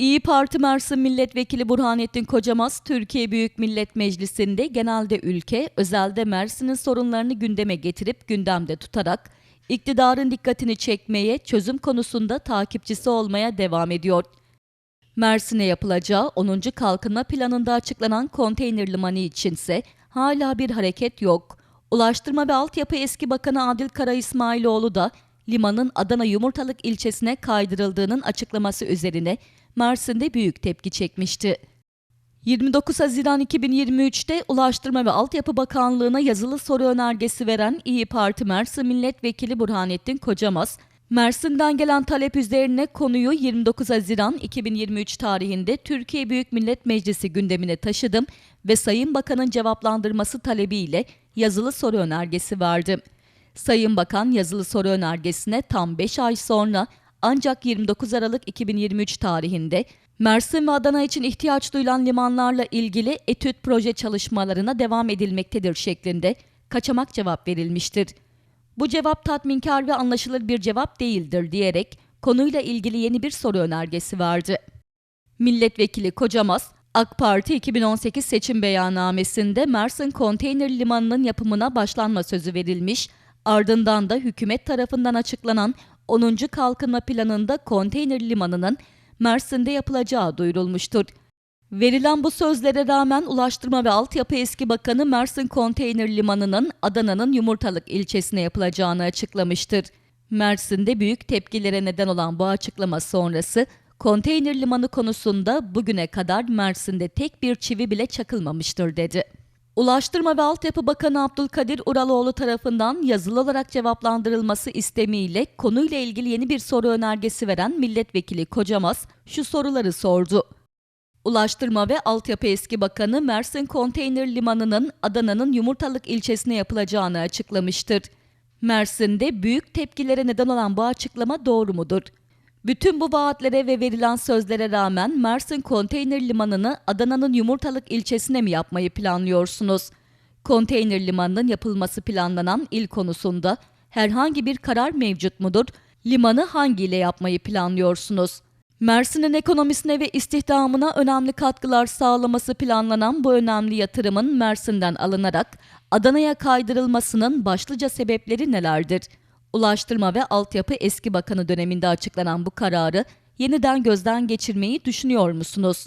İyi Parti Mersin Milletvekili Burhanettin Kocamaz, Türkiye Büyük Millet Meclisi'nde genelde ülke, özelde Mersin'in sorunlarını gündeme getirip gündemde tutarak iktidarın dikkatini çekmeye, çözüm konusunda takipçisi olmaya devam ediyor. Mersin'e yapılacağı 10. kalkınma planında açıklanan konteyner limanı içinse hala bir hareket yok. Ulaştırma ve Altyapı Eski Bakanı Adil Kara İsmailoğlu da limanın Adana Yumurtalık ilçesine kaydırıldığının açıklaması üzerine Mersin'de büyük tepki çekmişti. 29 Haziran 2023'te Ulaştırma ve Altyapı Bakanlığı'na yazılı soru önergesi veren İyi Parti Mersin Milletvekili Burhanettin Kocamaz, Mersin'den gelen talep üzerine konuyu 29 Haziran 2023 tarihinde Türkiye Büyük Millet Meclisi gündemine taşıdım ve Sayın Bakan'ın cevaplandırması talebiyle yazılı soru önergesi verdim. Sayın Bakan yazılı soru önergesine tam 5 ay sonra ancak 29 Aralık 2023 tarihinde Mersin ve Adana için ihtiyaç duyulan limanlarla ilgili etüt proje çalışmalarına devam edilmektedir şeklinde kaçamak cevap verilmiştir. Bu cevap tatminkar ve anlaşılır bir cevap değildir diyerek konuyla ilgili yeni bir soru önergesi verdi. Milletvekili Kocamaz, AK Parti 2018 seçim beyannamesinde Mersin Konteyner Limanı'nın yapımına başlanma sözü verilmiş, ardından da hükümet tarafından açıklanan 10. Kalkınma Planı'nda konteyner limanının Mersin'de yapılacağı duyurulmuştur. Verilen bu sözlere rağmen Ulaştırma ve Altyapı Eski Bakanı Mersin Konteyner Limanı'nın Adana'nın Yumurtalık ilçesine yapılacağını açıklamıştır. Mersin'de büyük tepkilere neden olan bu açıklama sonrası konteyner limanı konusunda bugüne kadar Mersin'de tek bir çivi bile çakılmamıştır dedi. Ulaştırma ve Altyapı Bakanı Abdülkadir Uraloğlu tarafından yazılı olarak cevaplandırılması istemiyle konuyla ilgili yeni bir soru önergesi veren milletvekili Kocamaz şu soruları sordu. Ulaştırma ve Altyapı Eski Bakanı Mersin Konteyner Limanı'nın Adana'nın Yumurtalık ilçesine yapılacağını açıklamıştır. Mersin'de büyük tepkilere neden olan bu açıklama doğru mudur? Bütün bu vaatlere ve verilen sözlere rağmen Mersin Konteyner Limanı'nı Adana'nın Yumurtalık ilçesine mi yapmayı planlıyorsunuz? Konteyner limanının yapılması planlanan il konusunda herhangi bir karar mevcut mudur? Limanı hangi ile yapmayı planlıyorsunuz? Mersin'in ekonomisine ve istihdamına önemli katkılar sağlaması planlanan bu önemli yatırımın Mersin'den alınarak Adana'ya kaydırılmasının başlıca sebepleri nelerdir? Ulaştırma ve Altyapı Eski Bakanı döneminde açıklanan bu kararı yeniden gözden geçirmeyi düşünüyor musunuz?